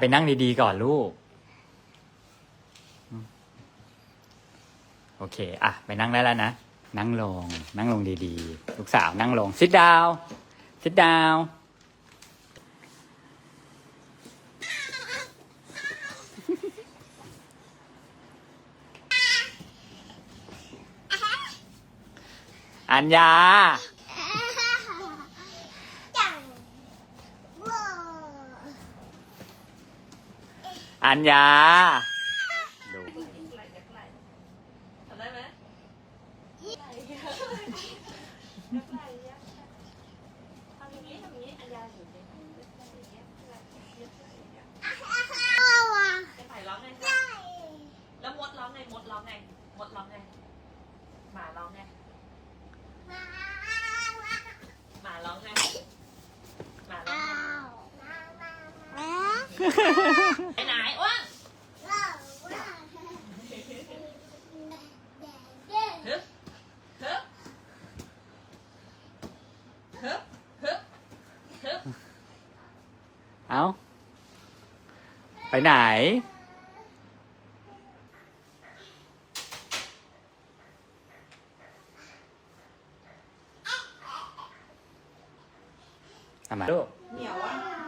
ไปนั่งดีๆก่อนลูก โอเค อะ ไปนั่งได้แล้วนะ นั่งลง นั่งลงดีๆ ลูกสาวนั่งลง sit down sit down อัญญา จังว้า อัญญาดูทำได้ไหมทำอย่างนี้ทำอย่างนี้อันยาอยู่ในจะไผ่ร้องไงคะแล้วมดร้องไง มดร้องไง มดร้องไง หมาร้องไง หมาร้องไง หมาร้องไงไปไหนอ้วนฮึบฮึบฮึบฮึบฮึบ เอาไปไหน ทำไมลูก เหนียวอะ